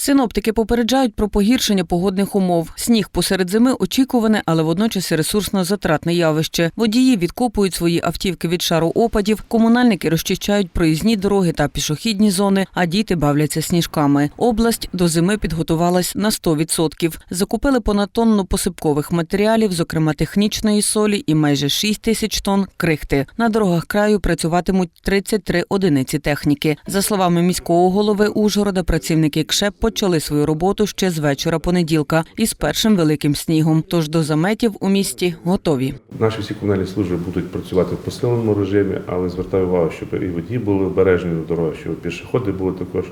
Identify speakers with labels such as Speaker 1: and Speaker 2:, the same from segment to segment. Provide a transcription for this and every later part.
Speaker 1: Синоптики попереджають про погіршення погодних умов. Сніг посеред зими очікуване, але водночас ресурсно затратне явище. Водії відкопують свої автівки від шару опадів, комунальники розчищають проїзні дороги та пішохідні зони, а діти бавляться сніжками. Область до зими підготувалась на 100%. Закупили понад тонну посипкових матеріалів, зокрема технічної солі, і майже 6 тисяч тонн крихти. На дорогах краю працюватимуть 33 одиниці техніки. За словами міського голови Ужгорода, працівники КШЕП почали свою роботу ще з вечора понеділка із першим великим снігом. Тож до заметів у місті готові.
Speaker 2: Наші всі комунальні служби будуть працювати в посиленому режимі, але звертаю увагу, щоб і водії були обережні на дорогах, щоб пішоходи були також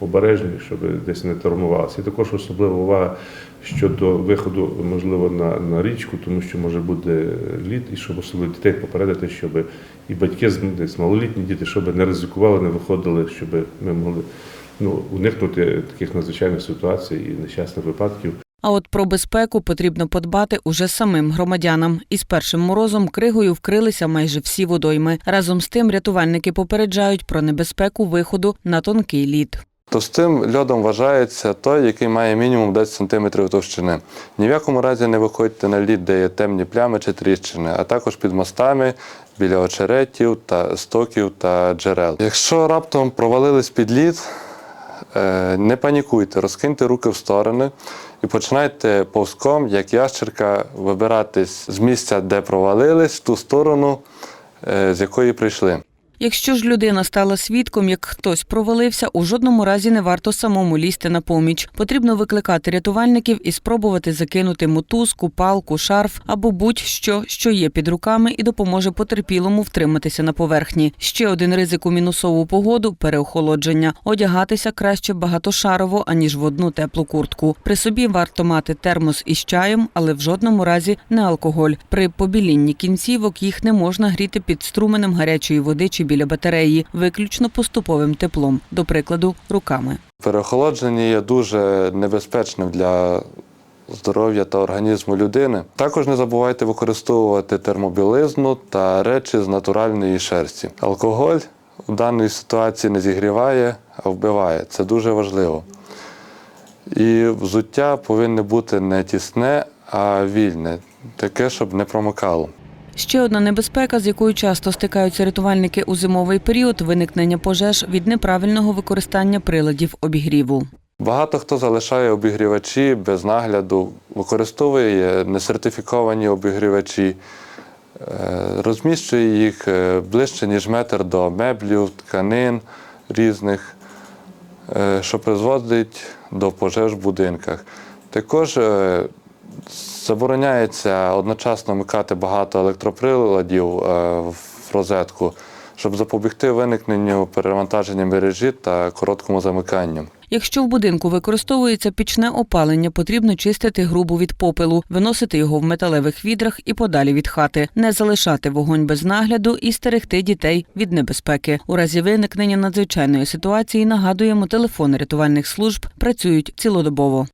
Speaker 2: обережні, щоб десь не травмувалися. І також особлива увага щодо виходу, можливо, на, на річку, тому що може бути лід, і щоб особливо дітей попередити, щоб і батьки з- малолітні діти, щоб не ризикували, не виходили, щоб ми могли ну, уникнути таких надзвичайних ситуацій і нещасних випадків.
Speaker 1: А от про безпеку потрібно подбати уже самим громадянам. Із першим морозом кригою вкрилися майже всі водойми. Разом з тим рятувальники попереджають про небезпеку виходу на тонкий лід.
Speaker 3: Товстим льодом вважається той, який має мінімум 10 см товщини. Ні в якому разі не виходьте на лід, де є темні плями чи тріщини, а також під мостами, біля очеретів та стоків та джерел. Якщо раптом провалились під лід, не панікуйте, розкиньте руки в сторони і починайте повзком, як ящерка, вибиратись з місця, де провалились, в ту сторону, е, з якої прийшли.
Speaker 1: Якщо ж людина стала свідком, як хтось провалився, у жодному разі не варто самому лізти на поміч. Потрібно викликати рятувальників і спробувати закинути мотузку, палку, шарф або будь-що, що є під руками, і допоможе потерпілому втриматися на поверхні. Ще один ризик у мінусову погоду переохолодження. Одягатися краще багатошарово, аніж в одну теплу куртку. При собі варто мати термос із чаєм, але в жодному разі не алкоголь. При побілінні кінцівок їх не можна гріти під струменем гарячої води чи біля батареї, виключно поступовим теплом, до прикладу, руками.
Speaker 3: Переохолодження є дуже небезпечним для здоров'я та організму людини. Також не забувайте використовувати термобілизну та речі з натуральної шерсті. Алкоголь у даній ситуації не зігріває, а вбиває. Це дуже важливо. І взуття повинне бути не тісне, а вільне, таке, щоб не промокало.
Speaker 1: Ще одна небезпека, з якою часто стикаються рятувальники у зимовий період виникнення пожеж від неправильного використання приладів обігріву.
Speaker 3: Багато хто залишає обігрівачі без нагляду, використовує несертифіковані обігрівачі, е, розміщує їх е, ближче, ніж метр до меблів, тканин різних, е, що призводить до пожеж в будинках. Також забороняється одночасно вмикати багато електроприладів е, в розетку, щоб запобігти виникненню перевантаження мережі та короткому замиканню.
Speaker 1: Якщо в будинку використовується пічне опалення, потрібно чистити грубу від попелу, виносити його в металевих відрах і подалі від хати, не залишати вогонь без нагляду і стерегти дітей від небезпеки. У разі виникнення надзвичайної ситуації нагадуємо, телефони рятувальних служб працюють цілодобово.